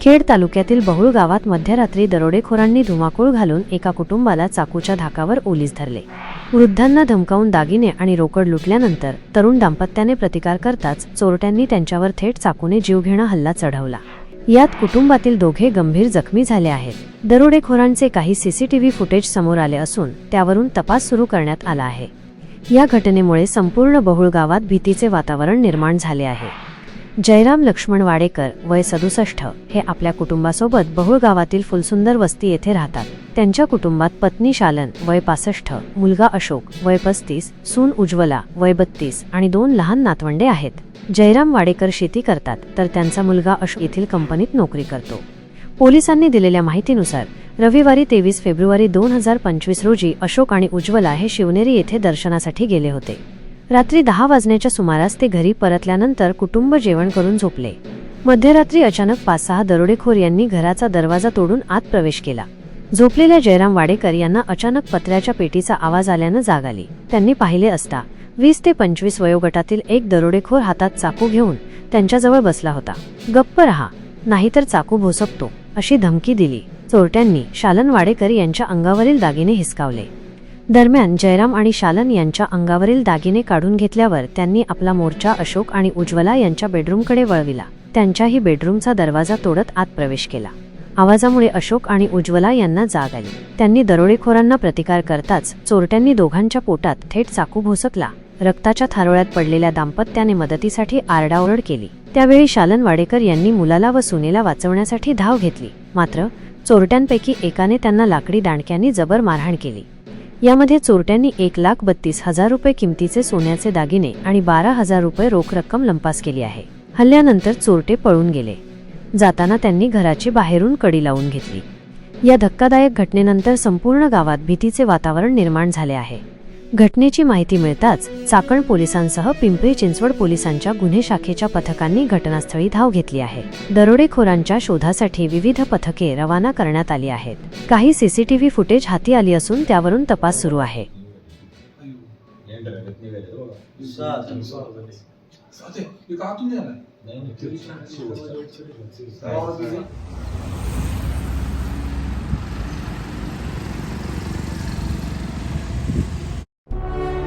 खेड तालुक्यातील बहुळ गावात मध्यरात्री दरोडेखोरांनी धुमाकूळ घालून एका कुटुंबाला चाकूच्या धाकावर ओलीस धरले. वृद्धांना धमकावून दागिने आणि रोकड लुटल्यानंतर तरुण दाम्पत्याने प्रतिकार करताच चोरट्यांनी त्यांच्यावर थेट चाकूने जीवघेणा हल्ला चढवला. यात कुटुंबातील दोघे गंभीर जखमी झाले आहेत. दरोडेखोरांचे काही सीसीटीव्ही फुटेज समोर आले असून त्यावरून तपास सुरू करण्यात आला आहे. या घटनेमुळे संपूर्ण बहुळ गावात भीतीचे वातावरण निर्माण झाले आहे. जयराम लक्ष्मण वाडेकर वय सदुसष्ट हे आपल्या कुटुंबासोबत बहुळ गावातील फुलसुंदर वस्ती येथे राहतात. त्यांच्या कुटुंबात पत्नी शालन वय पासष्ट मुलगा अशोक वय पस्तीस सून उज्ज्वला वय बत्तीस आणि दोन लहान नातवंडे आहेत. जयराम वाडेकर शेती करतात तर त्यांचा मुलगा अशोक येथील कंपनीत नोकरी करतो. पोलिसांनी दिलेल्या माहितीनुसार रविवारी तेवीस फेब्रुवारी दोन हजार पंचवीस रोजी अशोक आणि उज्ज्वला हे शिवनेरी येथे दर्शनासाठी गेले होते. रात्री दहा वाजण्याच्या सुमारास ते घरी परतल्यानंतर कुटुंब जेवण करून झोपले. मध्यरात्री अचानक पाच सहा दरोडेखोर यांनी घराचा दरवाजा तोडून आत प्रवेश केला. झोपलेल्या जयराम वाडेकर यांना अचानक पत्र्याच्या पेटीचा आवाज आल्यानं जाग आली. त्यांनी पाहिले असता वीस ते पंचवीस वयोगटातील एक दरोडेखोर हातात चाकू घेऊन त्यांच्याजवळ बसला होता. गप्प रहा नाहीतर चाकू भोसकतो अशी धमकी दिली. चोरट्यांनी शालन वाडेकर यांच्या अंगावरील दागिने हिसकावले. दरम्यान जयराम आणि शालन यांच्या अंगावरील दागिने काढून घेतल्यावर त्यांनी आपला मोर्चा अशोक आणि उज्ज्वला यांच्या बेडरूमकडे वळविला. त्यांच्याही बेडरूमचा दरवाजा तोडत आत प्रवेश केला. आवाजामुळे अशोक आणि उज्ज्वला यांना जाग आली. त्यांनी दरोडेखोरांना प्रतिकार करताच चोरट्यांनी दोघांच्या पोटात थेट चाकू भोसकला रक्ताच्या थारोळ्यात पडलेल्या दाम्पत्याने मदतीसाठी आरडाओरड केली. त्यावेळी शालन वाडेकर यांनी मुलाला व सुनेला वाचवण्यासाठी धाव घेतली. मात्र चोरट्यांपैकी एकाने त्यांना लाकडी दांडक्यांनी जबर मारहाण केली. यामध्ये चोरट्यांनी एक लाख बत्तीस हजार रुपये किमतीचे सोन्याचे दागिने आणि बारा हजार रुपये रोख रक्कम लंपास केली आहे. हल्ल्यानंतर चोरटे पळून गेले. जाताना त्यांनी घराची बाहेरून कडी लावून घेतली. या धक्कादायक घटनेनंतर संपूर्ण गावात भीतीचे वातावरण निर्माण झाले आहे. घटनेची माहिती मिळताच चाकण पोलिसांसह पिंपरी चिंचवड पोलिसांच्या गुन्हे शाखेच्या पथकांनी घटनास्थळी धाव घेतली आहे. दरोडेखोरांच्या शोधासाठी विविध पथके रवाना करण्यात आली आहेत. काही सीसीटीव्ही फुटेज हाती आली असून त्यावरून तपास सुरू आहे.